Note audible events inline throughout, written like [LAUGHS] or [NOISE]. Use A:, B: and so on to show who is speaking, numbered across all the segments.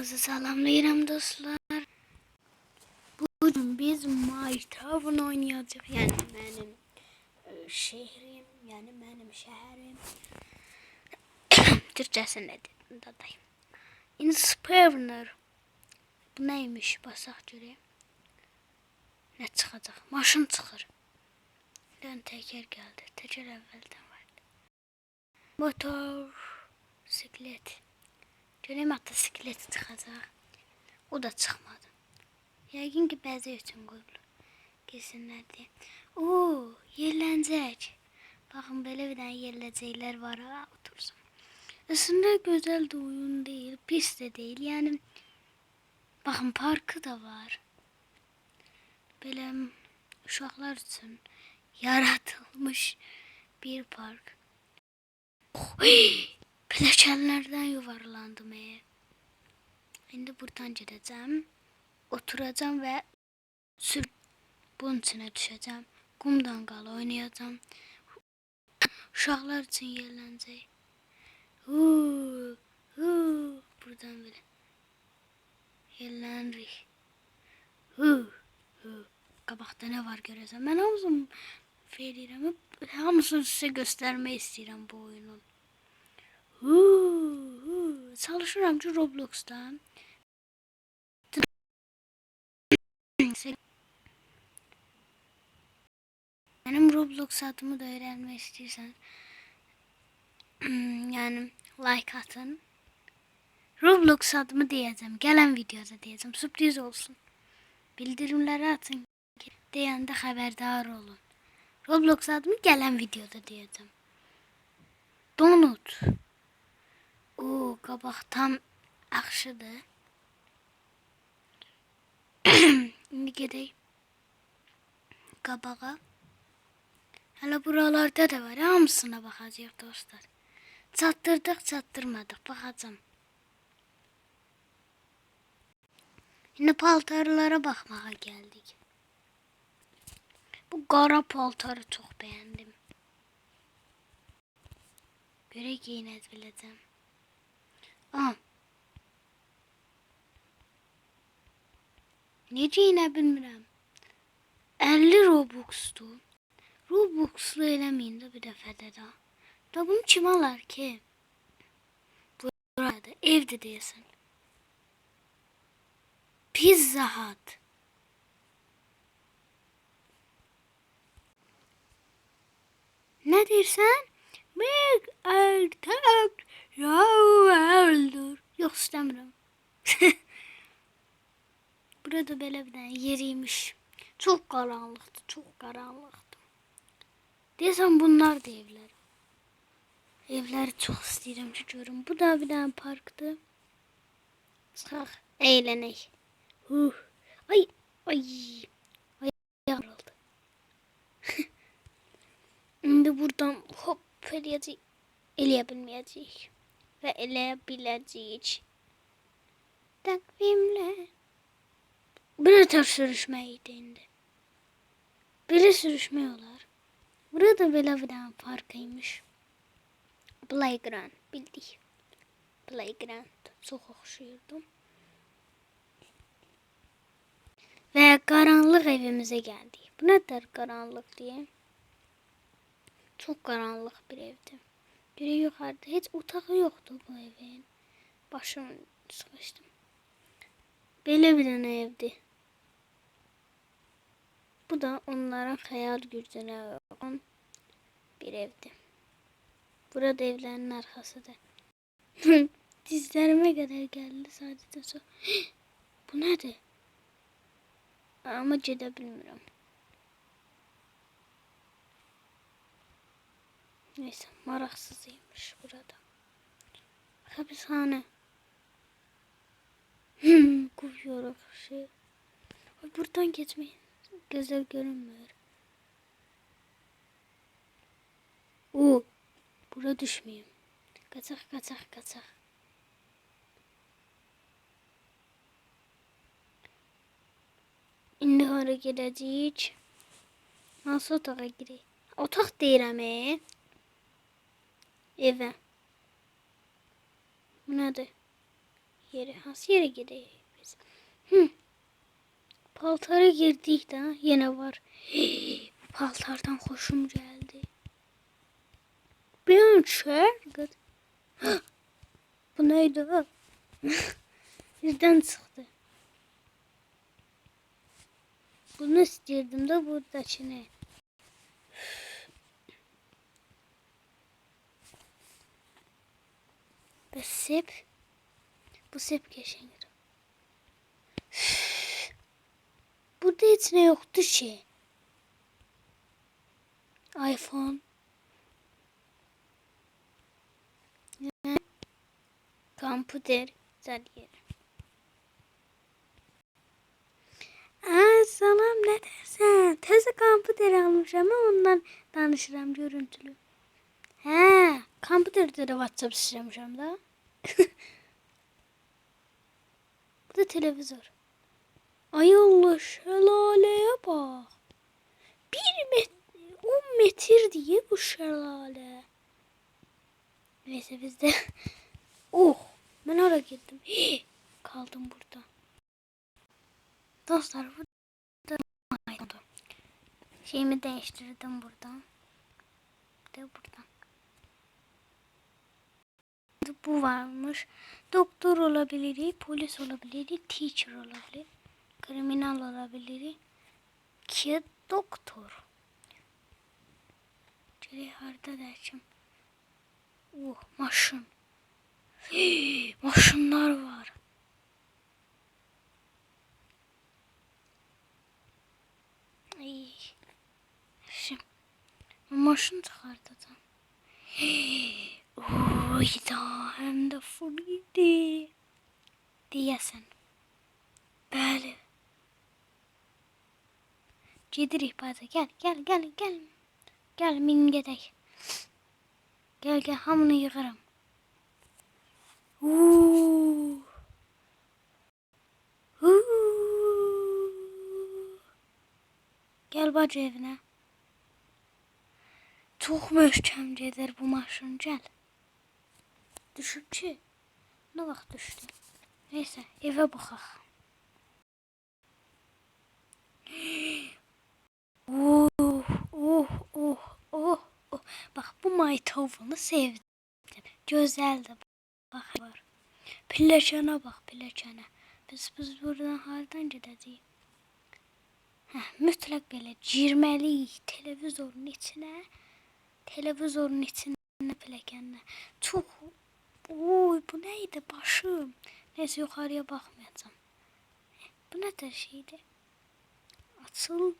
A: Hamınızı salamlayıram dostlar. Bugün biz My Town oynayacağız. Yani benim e, şehrim, yani benim şehrim. [COUGHS] Türkçesi ne dedim dadayım. Inspector. Bu neymiş basak göreyim. Ne çıkacak? Maşın çıkır. Ben teker geldi. Teker evvelden vardı. Motor, siklet. Göreyim hatta siklet çıkacak. O da çıkmadı. Yəqin ki, bəzi üçün qoyulur. Kesinlər deyə. Oo, yerlənəcək. Baxın, belə bir dənə yerləcəklər var ha, otursun. Aslında gözəl də oyun deyil, pis də deyil. Yəni, baxın, parkı da var. Belə uşaqlar üçün yaratılmış bir park. [GASPS] Oh, Pilləkənlərdən yuvarlandım. E. İndi buradan gedəcəm. Oturacağım ve sür bunun içine düşeceğim. Kum dangalı oynayacağım. Uşaqlar için yerlənəcək. Huu, huu. Buradan böyle. Yerlənirik. Huu, huu. Qabaqda nə var görəcəm. Mən hamısını verirəm. Hamısını sizə göstərmək istəyirəm bu oyunun. Çalışıram ki Roblox'dan. Benim Roblox adımı da öğrenmek istiyorsan [CLEARS THROAT] yani like atın. Roblox adımı diyeceğim. Gelen videoda diyeceğim. Sürpriz olsun. Bildirimleri atın. Deyəndə xəbərdar olun. Roblox adımı gelen videoda diyeceğim. Donut. Oo, qabaq tam yaxşıdır. [CLEARS THROAT] İndi gedək qabağa. Hələ buralarda da var. Hamısına baxacağıq dostlar. Çatdırdıq, çatdırmadıq. Baxacağım. İndi paltarlara baxmağa gəldik. Bu qara paltarı çox bəyəndim. Görək geyinəz biləcəm. Aa. Necə inə bilmirəm. 50 Robux'tu. Robux'lu eləməyin də bir dəfədə də. Da bunu kim alar ki? Burada evdə deyəsən. Pizza Hut. Ne dersen? Big erkek ya öldür. Yok istemiyorum. [LAUGHS] Burada belə bir dənə yeriymiş. Çox qaranlıqdır, çox qaranlıqdır. Deyəsən bunlar da evlər. Evləri çox istəyirəm ki, görüm. Bu da bir dənə parkdır. Çıxaq, əylənək. Huh. Ay, ay. Ay, yarıldı. [LAUGHS] İndi buradan hop eləyəcək. Eləyə bilməyəcəyik. Və eləyə biləcəyik. Takvimlə. Burada ters sürüşmeydi indi. Biri sürüşmüyorlar. Burada dənə parkıymış. Playground bildik. Playground çox oxşuyurdu. Və qaranlıq evimizə gəldik. Bu nədir qaranlıq deyə? Çox qaranlıq bir evdir. Görək yuxarıda heç otağı yoxdur bu evin. Başım sıxışdım. Belə bir dənə evdir. Bu da onların xəyal gücünə uyğun bir evdir. Burada evlərin arxasıdır. [LAUGHS] Dizlərimə qədər gəldi sadəcə çox. [GASPS] Bu nədir? Amma gedə bilmirəm. Neyse maraksızıymış burada. Hapishane. [LAUGHS] Kovuyoruz şey. Ay, Buradan geçmeyin. Gözler görünmüyor. Oo, bura düşmeyeyim. Kaçak kaçak kaçak. İndi hara gedəcəyik? Hansı otağa girək? Otaq deyirəm, e? Evə. Bu nədir? yeri? Hansı yere gideyiz? Hı. Paltara girdik de yine var. [GASPS] Paltardan hoşum geldi. Bir an çergit. [GASPS] Bu neydi? [LAUGHS] Birden çıktı. Bunu istiyordum da buradakini. Ve sep. Bu sep geçen Burada hiç ne yoktu ki. iPhone. Ne? Komputer. Güzel yer. Aa, salam ne dersen? Teze komputer almışam ama ondan danışıram görüntülü. He, kompüterde de WhatsApp istemişim da. Bu da televizör. Ay Allah şelaleye bak. Bir metre, on metre diye bu şelale. Neyse biz de... oh ben oraya gittim. Hii, kaldım burada. Dostlar burada şeyimi değiştirdim buradan. Bir de buradan. Bu varmış. Doktor olabilir, polis olabilir, teacher olabilir, kriminal olabilir. Ki doktor. Ceriharda dersim. Oh, maşın. Hii, maşınlar var. Ay. Şimdi maşın da de full idi. Diyesen. Bəli. Gedirik bazı. Gel, gel, gel, gel. Gel min gedək. Gel, gel, hamını yığırım. Uuu. Uuu. Gel bacı evine. Çok möhkəmcədir bu maşın, gəl. Düşüb ki. Nə vaxt düşdü? Neyse, evə baxaq. [GASPS] Oh, oh, oh, oh, oh. Bak bu maytovunu sevdim. Güzeldi. Bak var. Pilləkənə bax, pilləkənə. Biz biz buradan hardan gedəcəyik? Hə, mütləq belə girməliyik televizorun içinə. Televizorun içinə pilləkənə. Çox Oy bu neydi başım? Neyse yukarıya bakmayacağım. Bu ne de şeydi? Açıl.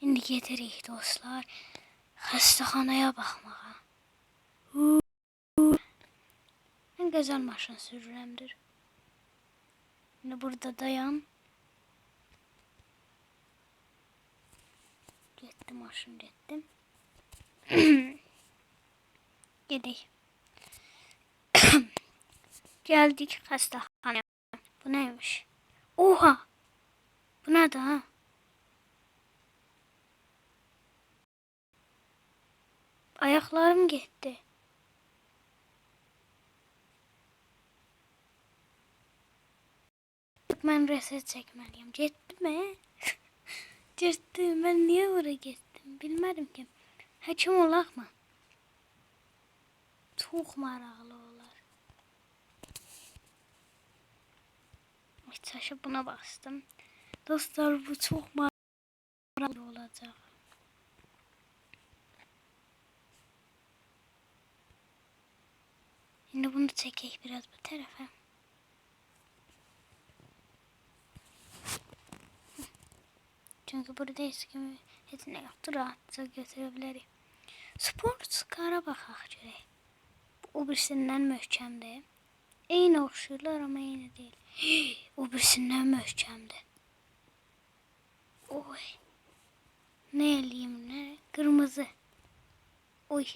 A: Şimdi gedirik dostlar. Xəstəxanaya baxmağa. En güzel maşın sürürəmdir. Şimdi burada dayan. Getdi maşın getdim. [COUGHS] Gedik. [COUGHS] Geldik hastaneye. Bu neymiş? Oha! Bu ne ha? Ayaklarım gitti. Ben reset çekmeliyim. Gitti mi? [LAUGHS] Gitti. Ben niye oraya gittim? Bilmedim ki. Hekim olaq mı? Çok maraqlı olar. Taşı buna bastım. Dostlar bu çok maraqlı olacak. Şimdi bunu çekeyim biraz bu tarafa. Çünkü burada eski hiç ne yoktu rahatça götürebilirim. Spor çıkara baxaq görək. O birisindən möhkəmdir. Eyni oxşuyurlar amma eyni deyil. [GASPS] o birisindən möhkəmdir. Oy. Ne eləyim, nə? Qırmızı. Oy.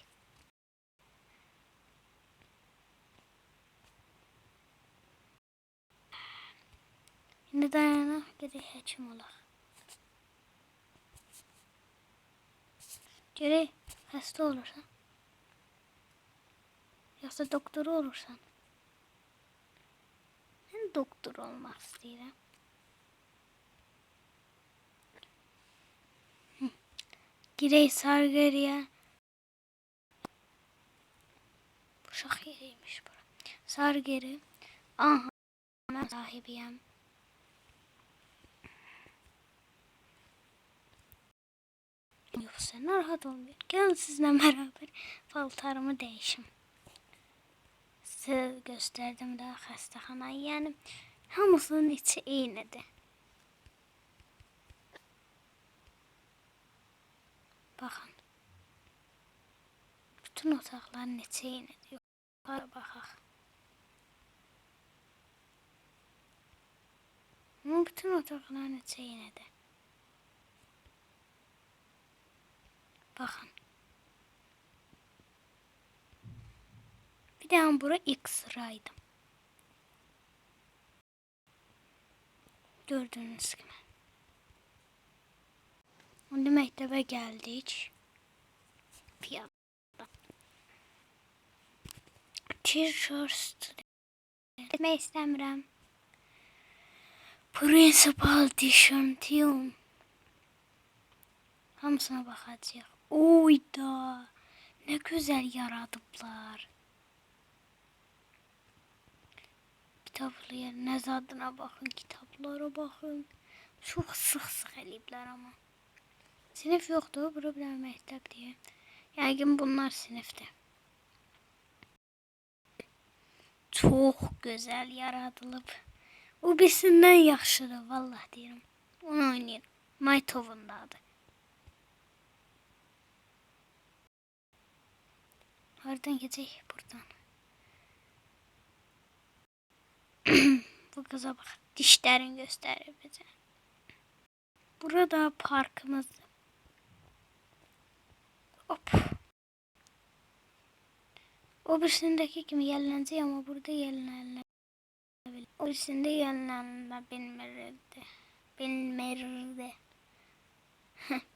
A: İndi dayanaq, gedək həkim olaq. Görək, xəstə olursan. Yoxsa doktoru olursan. Doktor olmak istedim. Girey Sargeri'ye. Uşaq yeriymiş bura. Sargeri. Aha. Ben sahibiyim. Yoxsa narahat olmayın. Gəlin sizlə bərabər paltarımı dəyişim. Sizə göstərdim də xəstəxanayı. Yəni hamısının içi eynidir. Baxın. Bütün otaqların içi eynidir. Yuxarı baxaq. Amma bütün otaqların içi eynidir. Baxın. Bir də bura X-raydı. Gördüğünüz gibi. Şimdi mektebe geldik. Fiyat. Teacher Etmək istəmirəm. Principal Dishantium. Hamısına baxacağıq. Oyda. Ne güzel yaradıblar. Kitaplıya ne zadına bakın, kitaplara bakın. Çok sık sık eləyiblər ama. Sinif yoktu, bura bir məktəb deyə. Yəqin bunlar sinifdir. Çox gözəl yaradılıb. O birisindən yaxşıdır, vallahi deyirəm. Onu oynayın. Maytovundadır. Oradan gidecek buradan. Bu kıza bak. Dişlerin gösterir bize. Burada parkımız. Hop. O birisindeki gibi yerlenecek ama burada yerlenme. O birisinde yerlenme bilmirdi. Bilmirdi. [LAUGHS]